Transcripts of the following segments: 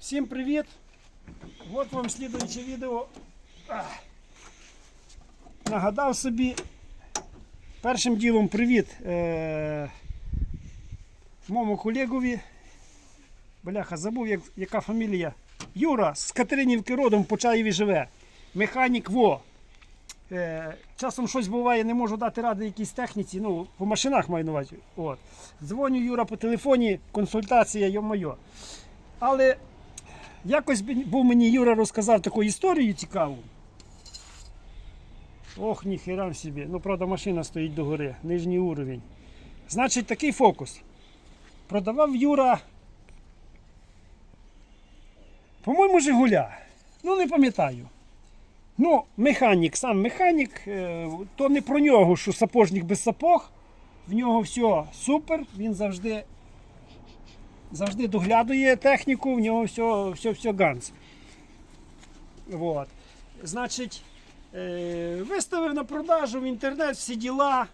Всім привіт! От вам слідуюче відео. Нагадав собі. Першим ділом привіт е- моєму колегові. Бляха, забув, як, яка фамілія. Юра з Катеринівки родом в Почаєві живе. Механік ВО. Е, часом щось буває, не можу дати ради якійсь техніці. Ну, по машинах маю на увазі. От. Дзвоню Юра по телефоні, консультація, йо-моє. Але якось був мені Юра розказав таку історію цікаву. Ох, ніхера собі. Ну, правда, машина стоїть догори, нижній уровень. Значить, такий фокус. Продавав Юра. По-моєму, Жигуля. Ну, не пам'ятаю. Ну, механік, сам механік, е, то не про нього, що сапожник без сапог. В нього все супер, він завжди завжди доглядує техніку, в нього все, все, все ганц. Вот. Значить, е, виставив на продажу в інтернет всі діла.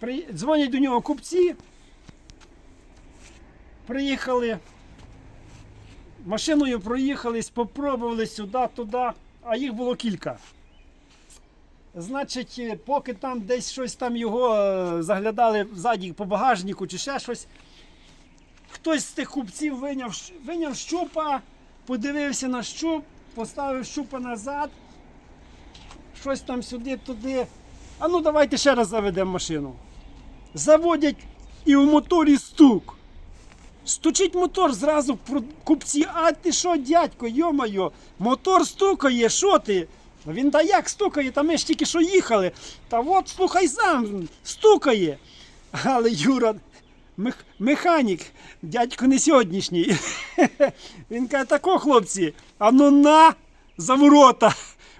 При... Дзвонять до нього купці. Приїхали. Машиною проїхались, попробували сюди, туди, а їх було кілька. Значить, е, поки там десь щось там його е, заглядали ззаді по багажнику чи ще щось, хтось з тих купців виняв, виняв щупа, подивився на щуп, поставив щупа назад, щось там сюди, туди. А ну давайте ще раз заведемо машину. Заводять і у моторі стук. Стучить мотор зразу купці. А ти що, дядько, йо-моє, мотор стукає, що ти? Він та як стукає, та ми ж тільки що їхали. Та от слухай сам, стукає. Але Юра, механік, дядько не сьогоднішній. Він каже, тако, хлопці, а ну на за ворота.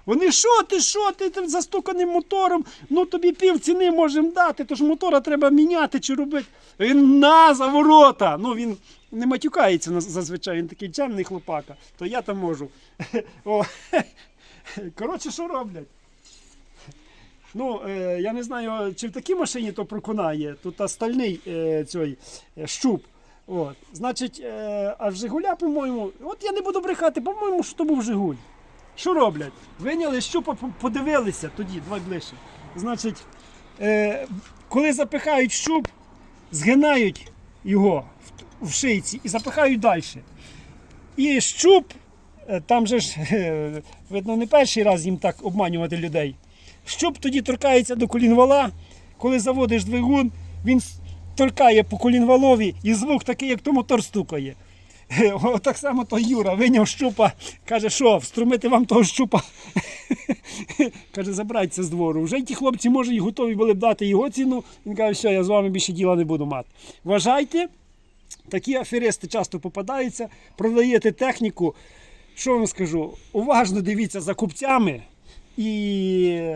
Вони що ти, що ти там застуканим мотором? Ну тобі пів ціни можемо дати, тож мотора треба міняти чи робити. Він на за ворота. Ну він не матюкається зазвичай, він такий чемний хлопака, то я там можу. Коротше, що роблять? Ну, е, я не знаю, чи в такій машині то проконає. Тут та стальний е, цей е, щуп. От. Значить, е, а в Жигуля, по-моєму, от я не буду брехати, по-моєму, що то був Жигуль. Що роблять? Виняли щупа, подивилися тоді, давай ближче. Значить, е, коли запихають щуп, згинають його в, в шийці і запихають далі. І щуп, е, там же ж, видно, не перший раз їм так обманювати людей. Щуп тоді торкається до колінвала, коли заводиш двигун, він торкає по колінвалові і звук такий, як то мотор стукає. Е, о, Так само то Юра виняв щупа, каже, що, вструмити вам того щупа. каже, забирайте з двору. Вже ті хлопці, може, і готові були б дати його ціну. Він каже, все, я з вами більше діла не буду мати. Вважайте, такі аферисти часто попадаються, продаєте техніку. Що вам скажу? Уважно дивіться за купцями. І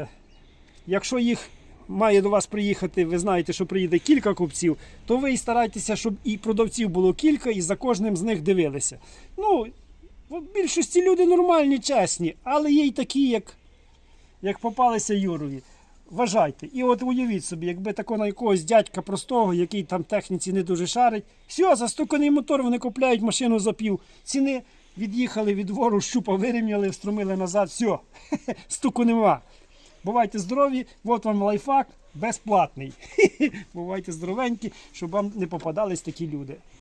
якщо їх має до вас приїхати, ви знаєте, що приїде кілька купців, то ви і старайтеся, щоб і продавців було кілька, і за кожним з них дивилися. Ну, в більшості люди нормальні, чесні, але є й такі, як, як попалися Юрові. Вважайте. І от уявіть собі, якби тако на якогось дядька простого, який там техніці не дуже шарить, все, застуканий мотор, вони купляють машину за пів ціни, від'їхали від двору, щупа вирівняли, встромили назад, все, стуку нема. Бувайте здорові, от вам лайфхак безплатний. Бувайте здоровенькі, щоб вам не попадались такі люди.